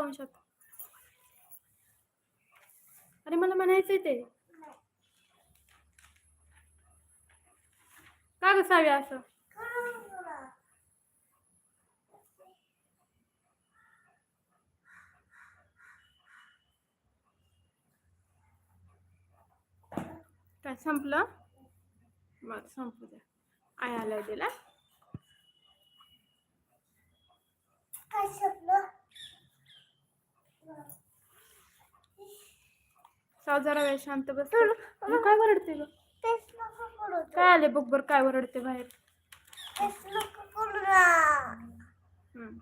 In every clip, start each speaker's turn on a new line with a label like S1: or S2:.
S1: अंशात अरे मला म्हणायचंय ते. का गसावे असं? काय संपलं? बरं संपू द्या. आय आलाय दिला
S2: काय संपलं
S1: साव जरा वेळ शांत बस. काय वरडते ग? काय आले बघ बरं काय वरडते बाहेर. हम्म.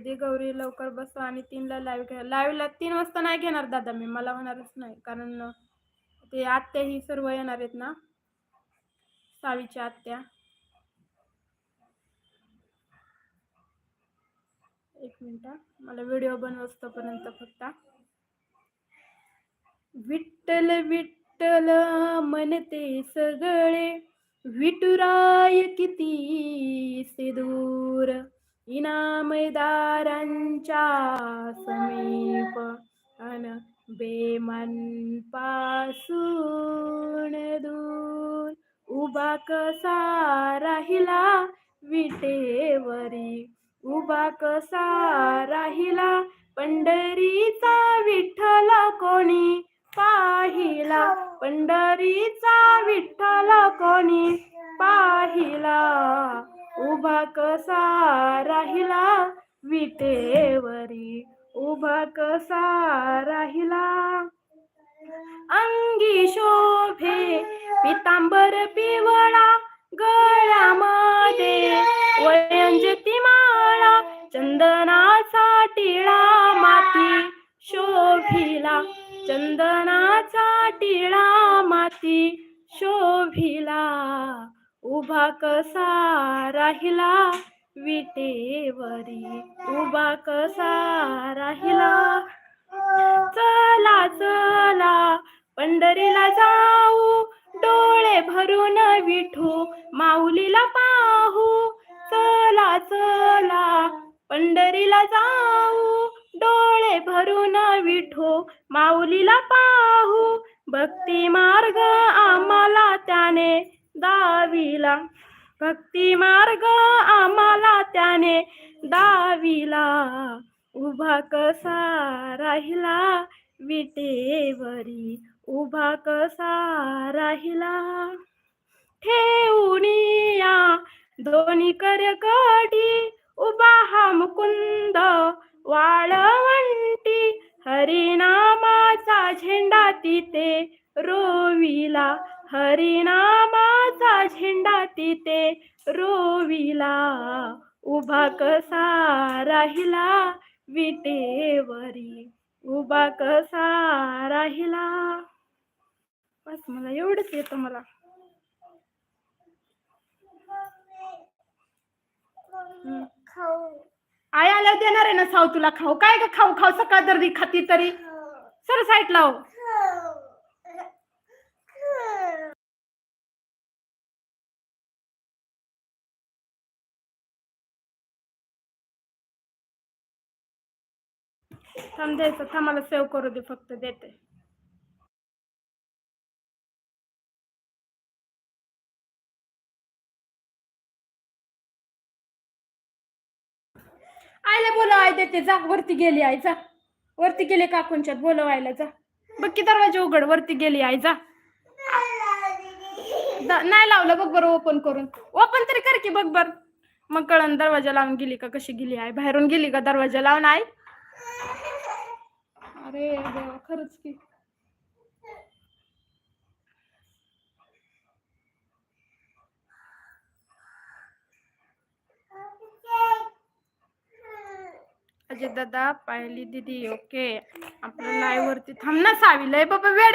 S1: दीदी गौरी लवकर बसवा आणि तीनला लाईव्ह घ्या लाईव्हला तीन वाजता नाही घेणार दादा मी मला होणारच नाही. कारण ते आत्या ही सर्व येणार आहेत ना? सावीच्या आत्या. एक मिनिट मला व्हिडिओ बनवस्तोपर्यंत फक्त. विठ्ठल विठ्ठल म्हणते सगळे विटुराय किती से दूर इनामदारांच्या समीप अन बेमनपासून दूर उभा कसा राहिला विटेवरी? उभा कसा राहिला पंढरीचा विठ्ठल कोणी पाहिला? पंढरीचा विठ्ठल कोणी पाहिला? उभा कसा राहिला विटेवरी? उभा कसा राहिला? अंगी शोभे पितांबर पिवळा गळ्यामध्ये वयंजती माळा चंदनाचा टिळा माती शोभिला. चंदनाचा टिळा माती शोभिला. उभा कसा राहिला विटेवरी? उभा कसा राहिला? चला चला पंढरीला जाऊ. डोळे भरून विठू माऊलीला पाहू. चला चला पंढरीला जाऊ. डोळे भरून विठू माऊलीला पाहू. भक्ती मार्ग आम्हाला त्याने दाविला. भक्ती मार्ग आम्हाला त्याने दाविला. उभा कसा राहिला विटेवरी. उभा कसा राहिला. ठेवूनिया दोन्ही कर कडी उभा हा मुकुंद वाळवंटी हरिनामाचा झेंडा तिथे रोविला. हरिनामा झेंडा तिथे रोविला. उभा कसा राहिला विटेवरी. उभा कसा राहिला. बस मला एवढंच येतं मला. आई आल्यावर देणार आहे ना साव तुला खाऊ? काय ग खाऊ? खाऊ सकाळ जर खाती तरी. सर साईड लाव. थांब द्यायचं थांब सेव्ह करू दे फक्त देते. आयला बोलाव आई देते जा वरती गेली आई जा. वरती गेली काकूंच्यात बोलवायला जा. बघ की दरवाजा उघड वरती गेली आई जा. नाही लावलं बघ बरं ओपन करून. ओपन तरी कर की बघ बर. मग कळण दरवाजा लावून गेली का कशी गेली आहे बाहेरून गेली का दरवाजा लावून आई? अरे देवा खरंच की. अजय दादा पाहिली दीदी ओके आपलं लाईव्ह वरती थांब ना सावी. लय बाबा वेळ